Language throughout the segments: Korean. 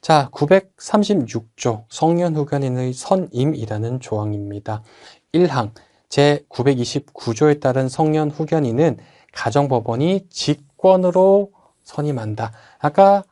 자, 936조 성년 후견인의 선임이라는 조항입니다. 1항 제 929조에 따른 성년 후견인은 가정법원이 직권으로 선임한다. 아까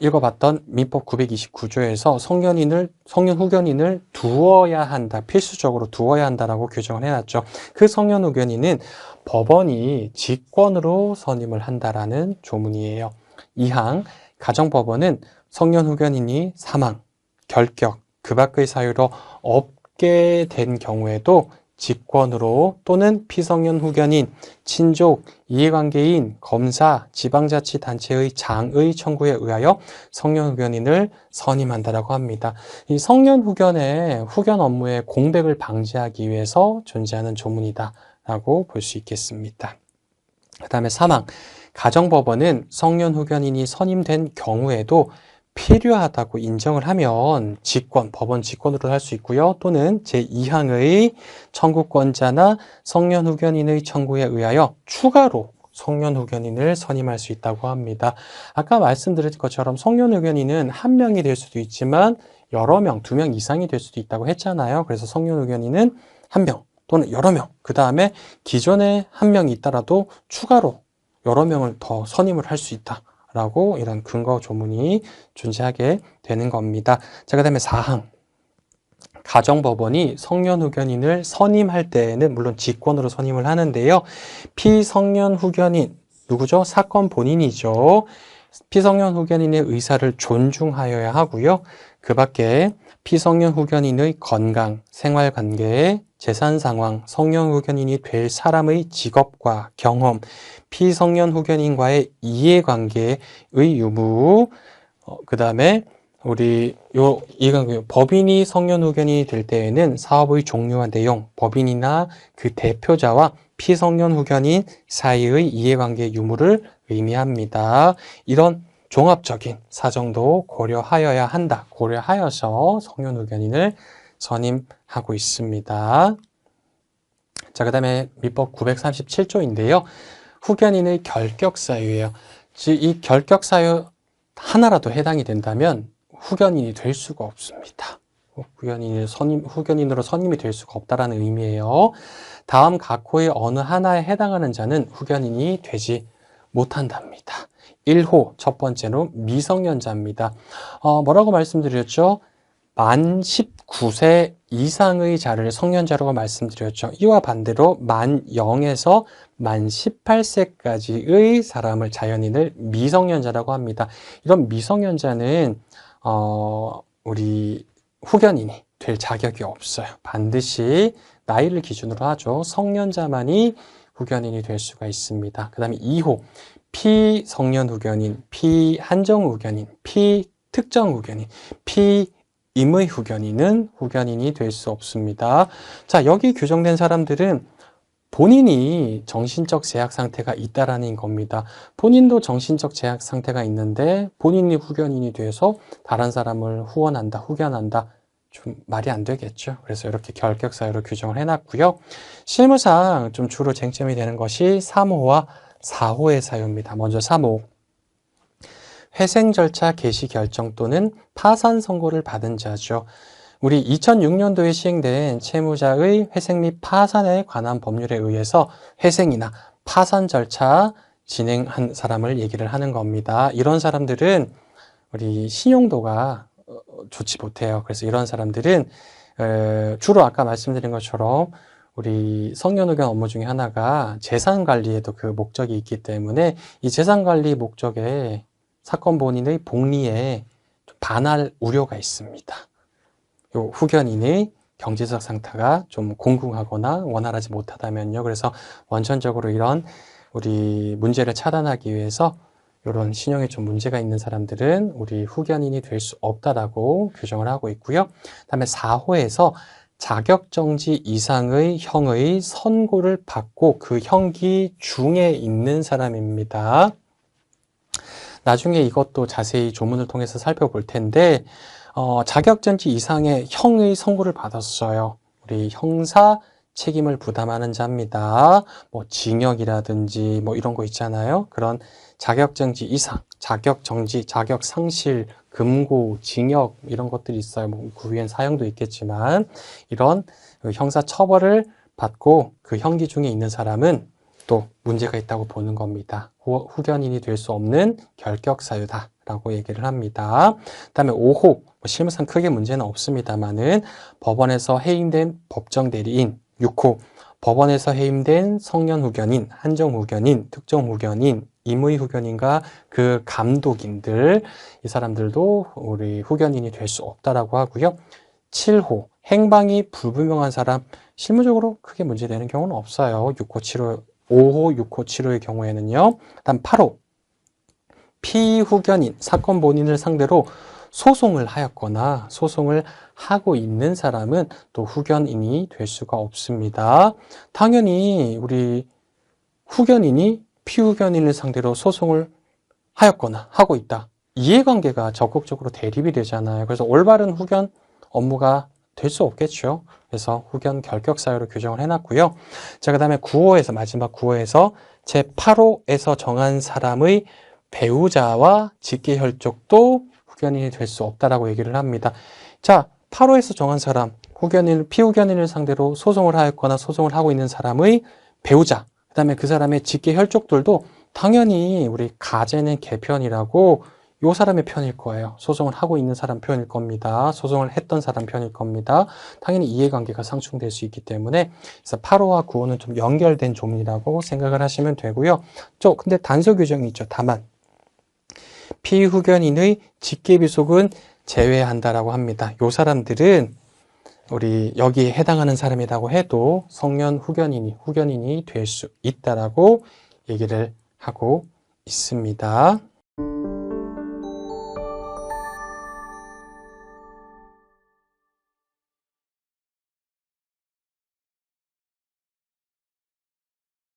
읽어봤던 민법 929조에서 성년인을 성년 후견인을 두어야 한다. 필수적으로 두어야 한다라고 규정을 해놨죠. 그 성년 후견인은 법원이 직권으로 선임을 한다라는 조문이에요. 2항 가정법원은 성년 후견인이 사망, 결격, 그 밖의 사유로 없게 된 경우에도 직권으로 또는 피성년 후견인, 친족, 이해관계인, 검사, 지방자치단체의 장의 청구에 의하여 성년 후견인을 선임한다라고 합니다. 이 성년 후견의 후견 업무의 공백을 방지하기 위해서 존재하는 조문이다라고 볼 수 있겠습니다. 그 다음에 사망. 가정법원은 성년 후견인이 선임된 경우에도 필요하다고 인정을 하면 직권, 법원 직권으로 할 수 있고요. 또는 제2항의 청구권자나 성년 후견인의 청구에 의하여 추가로 성년 후견인을 선임할 수 있다고 합니다. 아까 말씀드린 것처럼 성년 후견인은 한 명이 될 수도 있지만 여러 명, 두 명 이상이 될 수도 있다고 했잖아요. 그래서 성년 후견인은 한 명 또는 여러 명, 그 다음에 기존에 한 명이 있더라도 추가로 여러 명을 더 선임을 할 수 있다. 라고 이런 근거 조문이 존재하게 되는 겁니다. 자, 그 다음에 4항. 가정법원이 성년 후견인을 선임할 때에는 물론 직권으로 선임을 하는데요. 피성년 후견인, 누구죠? 사건 본인이죠. 피성년 후견인의 의사를 존중하여야 하고요. 그 밖에 피성년 후견인의 건강, 생활 관계, 재산 상황, 성년 후견인이 될 사람의 직업과 경험, 피성년 후견인과의 이해관계의 유무, 어, 그 다음에 우리 요 이해관계 법인이 성년 후견인이 될 때에는 사업의 종류와 내용, 법인이나 그 대표자와 피성년 후견인 사이의 이해관계 유무를 의미합니다. 이런 종합적인 사정도 고려하여야 한다. 고려하여서 성년 후견인을 선임하고 있습니다. 자, 그 다음에 민법 937조인데요. 후견인의 결격 사유예요. 즉, 이 결격 사유 하나라도 해당이 된다면 후견인이 될 수가 없습니다. 후견인이 선임, 후견인으로 선임이 될 수가 없다라는 의미예요. 다음 각호의 어느 하나에 해당하는 자는 후견인이 되지 못한답니다. 1호 첫 번째로 미성년자입니다. 어, 뭐라고 말씀드렸죠? 만 19세 이상의 자를 성년자라고 말씀드렸죠. 이와 반대로 만 0에서 만 18세까지의 사람을 자연인을 미성년자라고 합니다. 이런 미성년자는 어, 우리 후견인이 될 자격이 없어요. 반드시 나이를 기준으로 하죠. 성년자만이 후견인이 될 수가 있습니다. 그 다음에 2호 피성년 후견인, 피한정 후견인, 피특정 후견인, 피 임의 후견인은 후견인이 될 수 없습니다. 자, 여기 규정된 사람들은 본인이 정신적 제약 상태가 있다라는 겁니다. 본인도 정신적 제약 상태가 있는데 본인이 후견인이 돼서 다른 사람을 후원한다, 후견한다. 좀 말이 안 되겠죠. 그래서 이렇게 결격 사유로 규정을 해놨고요. 실무상 좀 주로 쟁점이 되는 것이 3호와 4호의 사유입니다. 먼저 3호. 회생 절차 개시 결정 또는 파산 선고를 받은 자죠. 우리 2006년도에 시행된 채무자의 회생 및 파산에 관한 법률에 의해서 회생이나 파산 절차 진행한 사람을 얘기를 하는 겁니다. 이런 사람들은 우리 신용도가 어, 좋지 못해요. 그래서 이런 사람들은 주로 아까 말씀드린 것처럼 우리 성년후견 업무 중에 하나가 재산 관리에도 그 목적이 있기 때문에 이 재산 관리 목적에 사건 본인의 복리에 반할 우려가 있습니다. 요 후견인의 경제적 상태가 좀 공공하거나 원활하지 못하다면요. 그래서 원천적으로 이런 우리 문제를 차단하기 위해서 이런 신용에 좀 문제가 있는 사람들은 우리 후견인이 될 수 없다라고 규정을 하고 있고요. 다음에 4호에서 자격정지 이상의 형의 선고를 받고 그 형기 중에 있는 사람입니다. 나중에 이것도 자세히 조문을 통해서 살펴볼 텐데 어, 자격정지 이상의 형의 선고를 받았어요. 우리 형사 책임을 부담하는 자입니다. 뭐 징역이라든지 뭐 이런 거 있잖아요. 그런 자격정지 이상, 자격정지, 자격상실 금고, 징역 이런 것들이 있어요. 뭐, 그 위엔 사형도 있겠지만 이런 그 형사 처벌을 받고 그 형기 중에 있는 사람은 또 문제가 있다고 보는 겁니다. 후, 후견인이 될 수 없는 결격 사유다 라고 얘기를 합니다. 그 다음에 5호 뭐 실무상 크게 문제는 없습니다만은 법원에서 해임된 법정 대리인 6호 법원에서 해임된 성년 후견인, 한정 후견인, 특정 후견인, 임의 후견인과 그 감독인들 이 사람들도 우리 후견인이 될 수 없다라고 하고요. 7호 행방이 불분명한 사람 실무적으로 크게 문제되는 경우는 없어요. 6호, 7호, 5호, 6호, 7호의 경우에는요. 다음 8호 피후견인, 사건 본인을 상대로 소송을 하였거나 소송을 하고 있는 사람은 또 후견인이 될 수가 없습니다. 당연히 우리 후견인이 피후견인을 상대로 소송을 하였거나 하고 있다. 이해관계가 적극적으로 대립이 되잖아요. 그래서 올바른 후견 업무가 될 수 없겠죠. 그래서 후견 결격 사유로 규정을 해놨고요. 자, 그 다음에 9호에서, 마지막 9호에서 제8호에서 정한 사람의 배우자와 직계혈족도 후견인이 될 수 없다라고 얘기를 합니다. 자, 8호에서 정한 사람, 후견인, 피후견인을 상대로 소송을 하였거나 소송을 하고 있는 사람의 배우자, 그 다음에 그 사람의 직계혈족들도 당연히 우리 가제는 개편이라고 요 사람의 편일 거예요. 소송을 하고 있는 사람 편일 겁니다. 소송을 했던 사람 편일 겁니다. 당연히 이해관계가 상충될 수 있기 때문에 그래서 8호와 9호는 좀 연결된 조문이라고 생각을 하시면 되고요. 저 근데 단서 규정이 있죠. 다만 피후견인의 직계비속은 제외한다라고 합니다. 요 사람들은 우리 여기에 해당하는 사람이라고 해도 성년 후견인이 후견인이 될 수 있다라고 얘기를 하고 있습니다.